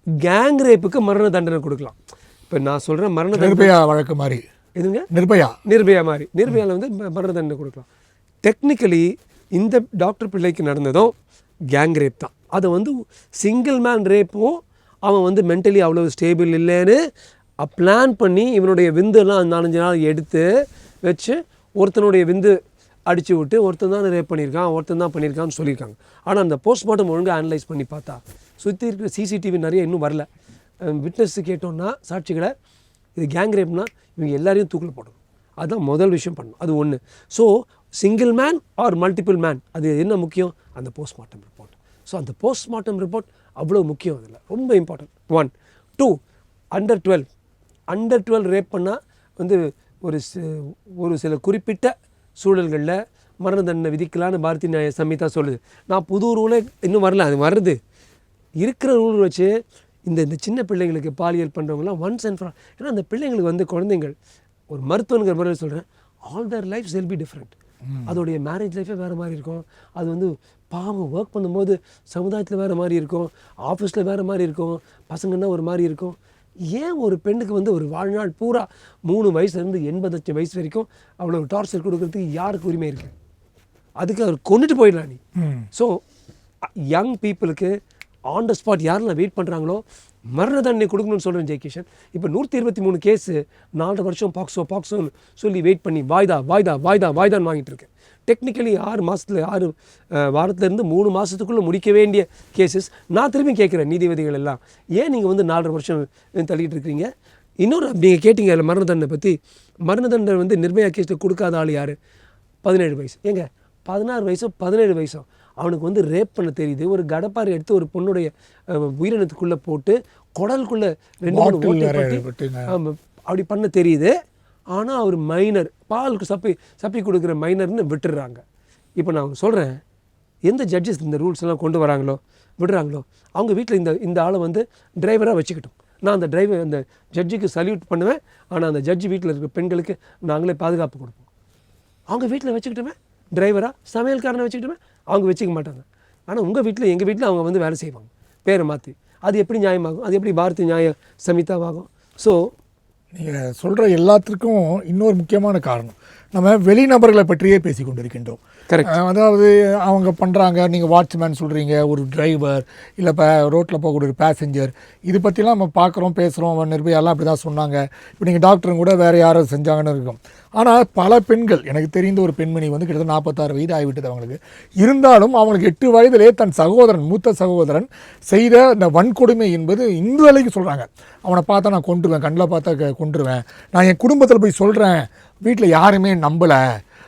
கேங் ரேப்புக்கு மரண தண்டனை கொடுக்கலாம். இப்போ நான் சொல்கிறேன் மரண நிர்பயா வழக்கு மாதிரி. எதுங்க? நிர்பயா. நிர்பயா மாதிரி. நிர்பயாவில் வந்து மரண தண்டனை கொடுக்கலாம். டெக்னிக்கலி இந்த டாக்டர் பிள்ளைக்கு நடந்ததும் கேங் ரேப் தான். அதை வந்து சிங்கிள் மேன் ரேப்பும் அவன் வந்து மென்டலி அவ்வளோ ஸ்டேபிள் இல்லைன்னு பிளான் பண்ணி இவனுடைய விந்தெல்லாம் நாலஞ்சு நாள் எடுத்து வச்சு ஒருத்தனுடைய விந்து அடித்து விட்டு ஒருத்தன் தான் ரேப் பண்ணியிருக்கான் ஒருத்தன் தான் பண்ணியிருக்கான்னு சொல்லியிருக்காங்க. ஆனால் அந்த போஸ்ட்மார்ட்டம் ஒழுங்காக அனலைஸ் பண்ணி பார்த்தா சுற்றி இருக்கிற சிசிடிவி நிறைய இன்னும் வரல. விட்னஸ் கேட்டோம்னா சாட்சிகளை இது கேங் ரேப்னா இவங்க எல்லாரையும் தூக்கில் போடணும். அதுதான் முதல் விஷயம் பண்ணணும். அது ஒன்று so single man or multiple man அது என்ன முக்கியம்? அந்த போஸ்ட்மார்ட்டம் ரிப்போர்ட் ஸோ அந்த போஸ்ட்மார்ட்டம் ரிப்போர்ட் அவ்வளோ முக்கியம் அதில். ரொம்ப important one two under twelve under twelve rape பண்ணால் வந்து ஒரு சி- ஒரு சில குறிப்பிட்ட சூழல்களில் மரண தண்டனை விதிக்கலான்னு பாரதிய நியாய சம்ஹிதா சொல்லுது. நான் புது ரூலே இன்னும் வரல அது வருது. இருக்கிற ரூல் வச்சு இந்த இந்த சின்ன பிள்ளைங்களுக்கு பாலியல் பண்ணுறவங்களாம் ஒன்ஸ் அண்ட் ஃபார் ஏன்னா அந்த பிள்ளைங்களுக்கு வந்து குழந்தைங்கள் ஒரு மருத்துவங்கிற முறையில் சொல்கிறேன் all their life will be different அதோடைய மேரேஜ் லைஃபே வேறு மாதிரி இருக்கும். அது வந்து பாவம் ஒர்க் பண்ணும்போது சமுதாயத்தில் வேறு மாதிரி இருக்கும் ஆஃபீஸில் வேறு மாதிரி இருக்கும் பசங்கன்னா ஒரு மாதிரி இருக்கும். ஏன் ஒரு பெண்ணுக்கு வந்து ஒரு வாழ்நாள் பூரா மூணு வயசுலேருந்து எண்பது வயசு வரைக்கும் அவ்வளோ டார்ச்சர் கொடுக்கறதுக்கு யாருக்கு உரிமை இருக்கு? அதுக்கு அவர் கொண்டுட்டு போயிடலாம் நீ. ஸோ யங் பீப்புளுக்கு ஆன் த ஸ்பாட் யாரெல்லாம் வெயிட் பண்ணுறாங்களோ மரண தண்டனை கொடுக்கணும்னு சொல்கிறேன் ஜெய்கிஷன் இப்போ நூற்றி இருபத்தி மூணு கேஸு நாலரை வருஷம் பாக்ஸோ பாக்ஸோன்னு சொல்லி வெயிட் பண்ணி வாய்தா வாய்தா வாய்தா வாய்தான்னு வாங்கிட்டு இருக்கு டெக்னிக்கலி ஆறு மாதத்தில் ஆறு வாரத்துலேருந்து மூணு மாதத்துக்குள்ளே முடிக்க வேண்டிய கேசஸ் நான் திரும்பி கேட்குறேன் நீதிபதிகள் எல்லாம். ஏன் நீங்கள் வந்து நாலரை வருஷம் தள்ளிட்டு இருக்கிறீங்க இன்னொரு நீங்கள் கேட்டீங்க அதில் மரண தண்டனை பற்றி மரண தண்டனை வந்து நிர்பயா கேஸில் கொடுக்காத ஆள் யார்? பதினேழு வயசு. ஏங்க பதினாறு வயசோ பதினேழு வயசோ. அவனுக்கு வந்து ரேப் பண்ண தெரியுது. ஒரு கடப்பாரை எடுத்து ஒரு பொண்ணுடைய உயிரினத்துக்குள்ளே போட்டு குடலுக்குள்ளே ரெண்டு மூணு அப்படி பண்ண தெரியுது. ஆனால் அவர் மைனர் பாலுக்கு சப்பி சப்பி கொடுக்குற மைனர்னு விட்டுடுறாங்க இப்போ நான் சொல்கிறேன் எந்த ஜட்ஜஸ் இந்த ரூல்ஸ் எல்லாம் கொண்டு வராங்களோ விடுறாங்களோ அவங்க வீட்டில் இந்த இந்த ஆளை வந்து டிரைவராக வச்சுக்கிட்டோம். நான் அந்த டிரைவர் அந்த ஜட்ஜுக்கு சல்யூட் பண்ணுவேன். ஆனால் அந்த ஜட்ஜி வீட்டில் இருக்கிற பெண்களுக்கு நாங்களே பாதுகாப்பு கொடுப்போம். அவங்க வீட்டில் வச்சுக்கிட்டோமே டிரைவராக சமையல்காரனை வச்சுக்கிட்டோமே அவங்க வச்சுக்க மாட்டாங்க. ஆனால் உங்கள் வீட்டில் எங்கள் வீட்டில் அவங்க வந்து வேலை செய்வாங்க. பேரை மாற்றி அது எப்படி நியாயமாகும்? அது எப்படி பாரதி நியாய சமிதாவாகும்? ஸோ நீங்கள் சொல்கிற எல்லாத்துக்கும் இன்னொரு முக்கியமான காரணம். நம்ம வெளிநபர்களை பற்றியே பேசி கொண்டிருக்கின்றோம் அதாவது அவங்க பண்ணுறாங்க நீங்கள் வாட்ச்மேன் சொல்கிறீங்க ஒரு டிரைவர் இல்லை இப்போ ரோட்டில் போகக்கூடிய ஒரு பேசஞ்சர் இது பற்றிலாம் நம்ம பார்க்குறோம் பேசுகிறோம் நிர்பயாலாம் அப்படி தான் சொன்னாங்க. இப்போ நீங்கள் டாக்டரும் கூட வேறு யாரும் செஞ்சாங்கன்னு இருக்கும். ஆனால் பல பெண்கள் எனக்கு தெரிந்த ஒரு பெண்மணி வந்து கிட்டத்தட்ட நாற்பத்தாறு வயது ஆகிவிட்டது அவங்களுக்கு. இருந்தாலும் அவங்களுக்கு எட்டு வயதிலே தன் சகோதரன் மூத்த சகோதரன் செய்த இந்த வன்கொடுமை என்பது இந்த வரைக்கும் சொல்கிறாங்க அவனை பார்த்தா நான் கொண்டுருவேன் கண்ணில் பார்த்தா க- கொன்றுவேன். நான் என் குடும்பத்தில் போய் சொல்கிறேன் வீட்டில் யாருமே நம்பலை.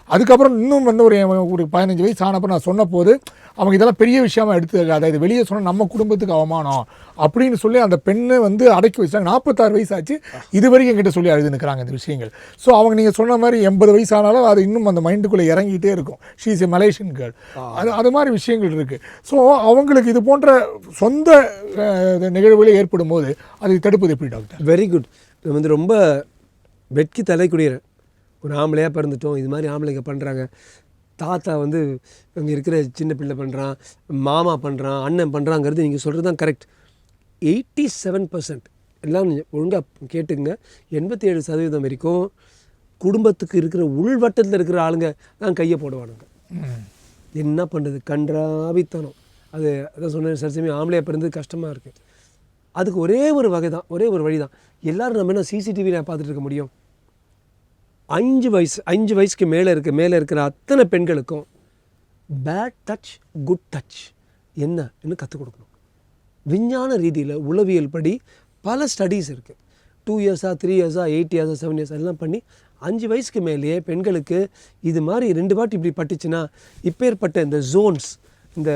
அதுக்கப்புறம் இன்னும் வந்து ஒரு ஒரு பதினஞ்சு வயசு ஆனப்போ நான் சொன்ன போது அவங்க இதெல்லாம் பெரிய விஷயமா எடுத்துக்காத இது வெளியே சொன்னால் நம்ம குடும்பத்துக்கு அவமானம் அப்படின்னு சொல்லி அந்த பெண்ணை வந்து அடக்கி வச்சாங்க. நாற்பத்தாறு வயசு ஆச்சு இது வரைக்கும் என்கிட்ட சொல்லி அழுது நிற்கிறாங்க இந்த விஷயங்கள். ஸோ அவங்க நீங்கள் சொன்ன மாதிரி எண்பது வயசு ஆனாலும் அது இன்னும் அந்த மைண்டுக்குள்ளே இறங்கிட்டே இருக்கும். She is a Malaysian girl அது அது மாதிரி விஷயங்கள் இருக்குது ஸோ அவங்களுக்கு இது போன்ற சொந்த நிகழ்வுகளே ஏற்படும் போது அதை தடுப்பது எப்படி டாக்டர்? வெரி குட் வந்து ரொம்ப வெட்கி தலை குடியிறேன் ஒரு ஆம்பளையாக பிறந்துட்டோம் இது மாதிரி ஆம்பளைங்க பண்ணுறாங்க தாத்தா வந்து அங்கே இருக்கிற சின்ன பிள்ளை பண்ணுறான் மாமா பண்ணுறான் அண்ணன் பண்ணுறாங்கிறது நீங்கள் சொல்கிறது தான் கரெக்ட் எயிட்டி செவன் பர்சன்ட் எல்லாம் ஒழுங்காக கேட்டுங்க எண்பத்தி ஏழு சதவீதம் வரைக்கும் குடும்பத்துக்கு இருக்கிற உள்வட்டத்தில் இருக்கிற ஆளுங்க தான் கையை போடுவானுங்க. என்ன பண்ணுறது கன்றாவித்தனம். அது அதான் சொன்னேன் சமயம் ஆம்பளையாக பிறந்தது கஷ்டமாக இருக்குது அதுக்கு ஒரே ஒரு வகை தான் ஒரே ஒரு வழி தான் எல்லோரும் நம்ம என்ன சிசிடிவியில் பார்த்துட்டு இருக்க முடியும்? அஞ்சு வயசு அஞ்சு வயசுக்கு மேலே இருக்க மேலே இருக்கிற அத்தனை பெண்களுக்கும் பேட் டச் குட் டச் என்னன்னு கற்றுக் கொடுக்கணும். விஞ்ஞான ரீதியில் உளவியல் படி பல ஸ்டடீஸ் இருக்குது டூ இயர்ஸாக த்ரீ இயர்ஸாக எயிட் இயர்ஸாக செவன் இயர்ஸ் எல்லாம் பண்ணி அஞ்சு வயசுக்கு மேலேயே பெண்களுக்கு இது மாதிரி ரெண்டு வாட்டி இப்படி பட்டுச்சுன்னா இப்பேற்பட்ட இந்த ஜோன்ஸ் இந்த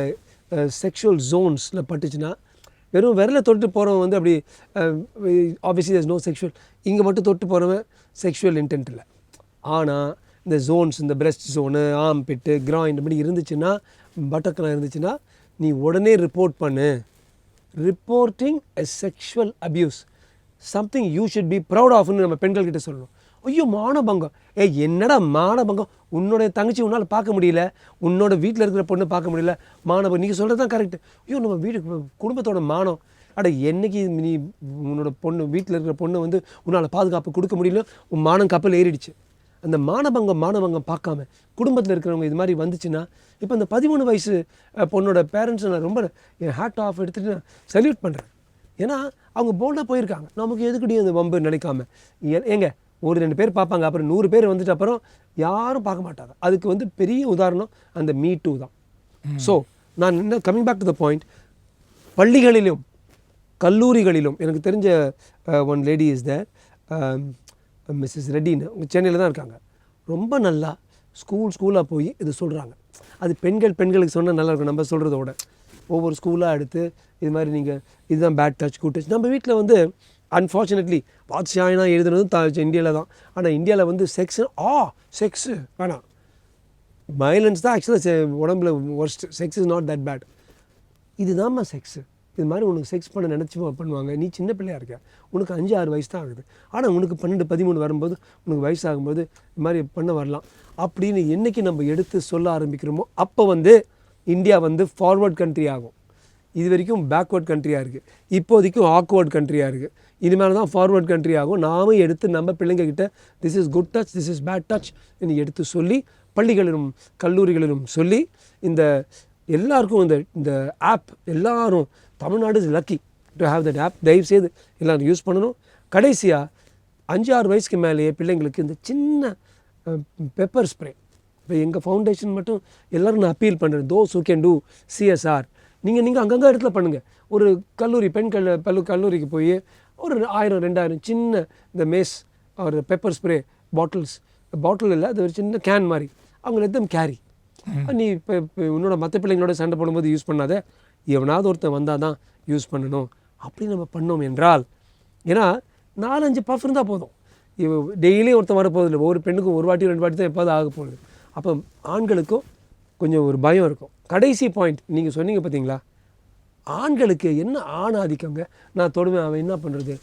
செக்ஷுவல் ஜோன்ஸில் பட்டுச்சுன்னா வெறும் விரல தொட்டு போகிறவன் வந்து அப்படி ஆப்வியஸ்லி இஸ் நோ செக்ஷுவல் இங்கே மட்டும் தொட்டு போகிறவன் செக்ஷுவல் இன்டென்ட் இல்லை. ஆனால் இந்த ஜோன்ஸ் இந்த பிரெஸ்ட் ஜோனு ஆம் பிட்டு கிராயின் இப்படி இருந்துச்சுன்னா பட்டக்கெல்லாம் இருந்துச்சுன்னா நீ உடனே ரிப்போர்ட் பண்ணு. Reporting a sexual abuse something you should be proud ஆஃப்னு நம்ம பெண்கள் கிட்ட சொல்லணும். ஐயோ மானபங்கம். ஏ என்னடா மானபங்கம்? உன்னோட தங்கச்சி உன்னால் பார்க்க முடியல. உன்னோட வீட்டில் இருக்கிற பொண்ணு பார்க்க முடியல. மானபங்கம் நீங்கள் சொல்கிறது தான் கரெக்ட் ஐயோ நம்ம வீடு குடும்பத்தோட மானம். அட என்னைக்கு நீ உன்னோட பொண்ணு வீட்டில் இருக்கிற பொண்ணை வந்து உன்னால் பாதுகாப்பு கொடுக்க முடியல உன் மானம் கப்பல் ஏறிடுச்சு. அந்த மானபங்கம் மானபங்கம் பார்க்காம குடும்பத்தில் இருக்கிறவங்க இது மாதிரி வந்துச்சுன்னா இப்போ இந்த பதிமூணு வயசு பொண்ணோட பேரண்ட்ஸை நான் ரொம்ப என் ஹேட் ஆஃப் எடுத்துகிட்டு நான் சல்யூட் பண்ணுறேன் ஏன்னா அவங்க போல்டாக போயிருக்காங்க. நமக்கு எதுக்குடி அந்த வம்பு நினைக்காம? ஏங்க ஒரு ரெண்டு பேர் பார்ப்பாங்க அப்புறம் நூறு பேர் வந்துட்டு அப்புறம் யாரும் பார்க்க மாட்டாங்க. அதுக்கு வந்து பெரிய உதாரணம் அந்த மீ டூ தான். ஸோ நான் என்ன coming back to the point பள்ளிகளிலும் கல்லூரிகளிலும் எனக்கு தெரிஞ்ச one lady is there Mrs ரெட்டின்னு அவங்க சென்னையில் தான் இருக்காங்க. ரொம்ப நல்லா ஸ்கூல் ஸ்கூலாக போய் இது சொல்கிறாங்க அது பெண்கள் பெண்களுக்கு சொன்னால் நல்லாயிருக்கும் நம்ம சொல்கிறத விட. ஒவ்வொரு ஸ்கூலாக எடுத்து இது மாதிரி நீங்கள் இதுதான் பேட் டச் குட் டச் நம்ம வீட்டில் வந்து அன்ஃபார்ச்சுனேட்லி பாத்ஷாயினா எழுதுனதும் த இந்தியாவில் தான். ஆனால் இந்தியாவில் வந்து செக்ஸ் ஆ செக்ஸு வேணாம். வயலன்ஸ் தான் ஆக்சுவலாக உடம்புல worst sex is not that bad இதுதாம்மா sex இது மாதிரி உனக்கு செக்ஸ் பண்ண நினச்சி பண்ணுவாங்க. நீ சின்ன பிள்ளையா இருக்க. உனக்கு அஞ்சு ஆறு வயசு தான் ஆகுது. ஆனால் உனக்கு பன்னெண்டு பதிமூணு வரும்போது உனக்கு வயசாகும்போது இது மாதிரி பண்ண வரலாம். அப்படின்னு என்னைக்கு நம்ம எடுத்து சொல்ல ஆரம்பிக்கிறோமோ அப்போ வந்து இந்தியா வந்து ஃபார்வர்ட் கண்ட்ரி ஆகும். இது வரைக்கும் பேக்வர்ட் கண்ட்ரியாக இருக்குது இப்போதைக்கும் ஆக்வர்ட் கண்ட்ரியாக இருக்குது இனிமேல் தான் ஃபார்வர்ட் கண்ட்ரி ஆகும். நாமும் எடுத்து நம்ம பிள்ளைங்க கிட்ட this is good touch this is bad touch என்று எடுத்து சொல்லி பள்ளிகளிலும் கல்லூரிகளிலும் சொல்லி இந்த எல்லாருக்கும் இந்த இந்த ஆப் எல்லாரும் Tamil Nadu is lucky to have that app தயவு செய்து எல்லாரும் யூஸ் பண்ணணும். கடைசியாக அஞ்சு ஆறு வயசுக்கு மேலேயே பிள்ளைங்களுக்கு இந்த சின்ன பெப்பர் ஸ்ப்ரே இப்போ எங்கள் ஃபவுண்டேஷன் மட்டும் எல்லாரும் நான் அப்பீல் பண்ணுறேன் those who can do CSR நீங்கள் நீங்கள் அங்கங்கே இடத்துல பண்ணுங்கள் ஒரு கல்லூரி பெண் கல் பல்லு கல்லூரிக்கு போய் ஒரு ஆயிரம் ரெண்டாயிரம் சின்ன இந்த மேஸ் ஒரு பெப்பர் ஸ்ப்ரே பாட்டில்ஸ் பாட்டில் இல்லை அது ஒரு சின்ன கேன் மாதிரி. அவங்க எத்தம் கேரி நீ இப்போ இப்போ உன்னோட மற்ற பிள்ளைங்களோட சண்டை போடும்போது யூஸ் பண்ணாத. எவனாவது ஒருத்தன் வந்தால் தான் யூஸ் பண்ணணும். அப்படி நம்ம பண்ணோம் என்றால் ஏன்னா நாலஞ்சு பஃப் இருந்தால் போதும். இவ டெய்லியும் ஒருத்தன் வரப்போகுது இல்லை ஒவ்வொரு பெண்ணுக்கும் ஒரு வாட்டி ரெண்டு வாட்டி தான் எப்போது ஆக போகுது. அப்போ ஆண்களுக்கும் கொஞ்சம் ஒரு பயம் இருக்கும். கடைசி பாயிண்ட் நீங்கள் சொன்னீங்க பார்த்தீங்களா ஆண்களுக்கு என்ன ஆண் ஆதிக்கங்க நான் தொடுவேன் அவன் என்ன பண்ணுறது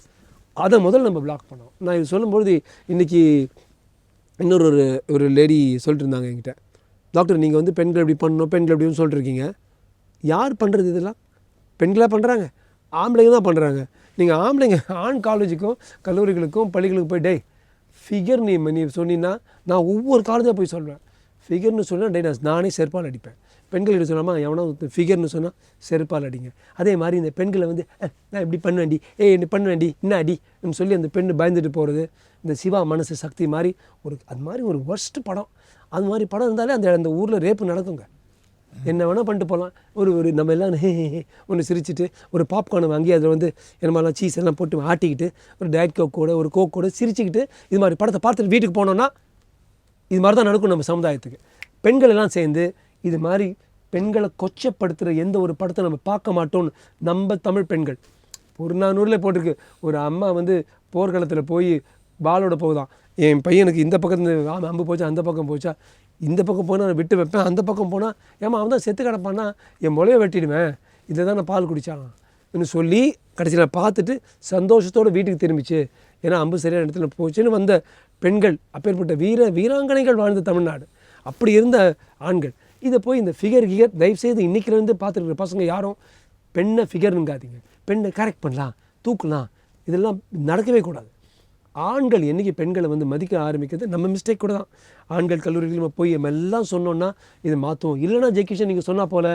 அதை முதல்ல நம்ம பிளாக் பண்ணோம் நான் இது சொல்லும்பொழுது இன்றைக்கி இன்னொரு ஒரு ஒரு லேடி சொல்லிட்டு இருந்தாங்க என்கிட்ட. டாக்டர் நீங்கள் வந்து பெண்கள் இப்படி பண்ணணும் பெண்கள் இப்படின்னு சொல்லிட்டுருக்கீங்க யார் பண்ணுறது இதெல்லாம்? பெண்களாக பண்ணுறாங்க ஆம்பளைங்க தான் பண்ணுறாங்க நீங்கள் ஆம்பளைங்க ஆண் காலேஜுக்கும் கல்லூரிகளுக்கும் பள்ளிகளுக்கும் போய் டேய் ஃபிகர் நீ நீ சொன்னீங்கன்னா நான் ஒவ்வொரு காலேஜாக போய் சொல்வேன் ஃபிகர்னு சொன்னால் டே நான் நானே செருப்பால் அடிப்பேன். பெண்கள்கிட்ட சொல்லாமா எவனோ ஃபிகர்னு சொன்னால் செருப்பால் அடிங்க. அதே மாதிரி இந்த பெண்களை வந்து "அஹ், நான் இப்படி ஏ என்ன பண்ண வேண்டி என்ன அடின்னு சொல்லி அந்த பெண்ணு பயந்துட்டு போகிறது இந்த சிவா மனசு சக்தி மாதிரி ஒரு அது மாதிரி ஒரு ஒர்ஸ்ட் படம். அது மாதிரி படம் இருந்தாலே அந்த அந்த ஊரில் ரேப்பு நடக்குங்க. என்ன வேணால் பண்ணிட்டு போகலாம் ஒரு ஒரு நம்ம எல்லாம் ஒன்று சிரிச்சிட்டு ஒரு பாப்கார்ன் வாங்கி அதில் வந்து என்ன மாதிரிலாம் சீஸ் எல்லாம் போட்டு ஆட்டிக்கிட்டு ஒரு டயட் கோக் கூட ஒரு கோக் கூட சிரிச்சுக்கிட்டு இது மாதிரி படத்தை பார்த்துட்டு வீட்டுக்கு போனோன்னா இது மாதிரி தான் நடக்கும் நம்ம சமுதாயத்துக்கு. பெண்கள் எல்லாம் சேர்ந்து இது மாதிரி பெண்களை கொச்சப்படுத்துகிற எந்த ஒரு படத்தை நம்ம பார்க்க மாட்டோம்னு நம்ம தமிழ் பெண்கள். ஒரு நானூறில் போட்டிருக்கு. ஒரு அம்மா வந்து போர்க்களத்தில் போய் பாலோட போகுதான் என் பையனுக்கு இந்த பக்கத்துல அம்பு போச்சா அந்த பக்கம் போச்சா இந்த பக்கம் போனால் நான் விட்டு வைப்பேன். அந்த பக்கம் போனால் ஏமா அவன் தான் செத்து கிடப்பான்னா என் முளைய வெட்டிடுவேன். இதை தான் நான் பால் குடித்தான் சொல்லி கடைசியில் பார்த்துட்டு சந்தோஷத்தோடு வீட்டுக்கு திரும்பிச்சு. ஏன்னா அம்பு சரியான இடத்துல போச்சுன்னு வந்த பெண்கள் அப்பேற்பட்ட வீர வீராங்கனைகள் வாழ்ந்த தமிழ்நாடு. அப்படி இருந்த ஆண்கள். இதை போய் இந்த ஃபிகர் கிகர் தயவுசெய்து இன்றைக்கிலேருந்து பார்த்துருக்குற பசங்க யாரும் பெண்ணை ஃபிகர்னுங்காதீங்க பெண்ணை கரெக்ட் பண்ணலாம் தூக்கலாம். இதெல்லாம் நடக்கவே கூடாது. ஆண்கள் என்னைக்கு பெண்களை வந்து மதிக்க ஆரம்பிக்கிறது? நம்ம மிஸ்டேக் கூட தான். ஆண்கள் கல்லூரிகள் நம்ம போய் நம்ம எல்லாம் சொன்னோன்னா இது மாற்றுவோம் இல்லைன்னா ஜெய்கிஷன் நீங்கள் சொன்னா போல்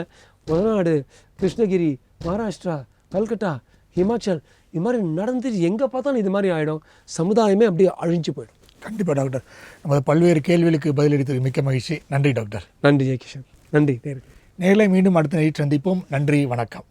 வடநாடு கிருஷ்ணகிரி மகாராஷ்டிரா கல்கட்டா ஹிமாச்சல் இது மாதிரி நடந்து எங்கே பார்த்தாலும் இது மாதிரி ஆகிடும் சமுதாயமே அப்படியே அழிஞ்சு போயிடும். கண்டிப்பாக டாக்டர். நமது பல்வேறு கேள்விகளுக்கு பதிலளித்தது மிக்க மகிழ்ச்சி. நன்றி டாக்டர். நன்றி ஜெய்கிஷன். நன்றி நேரில் மீண்டும் அடுத்த நிகழ்ச்சி சந்திப்போம். நன்றி வணக்கம்.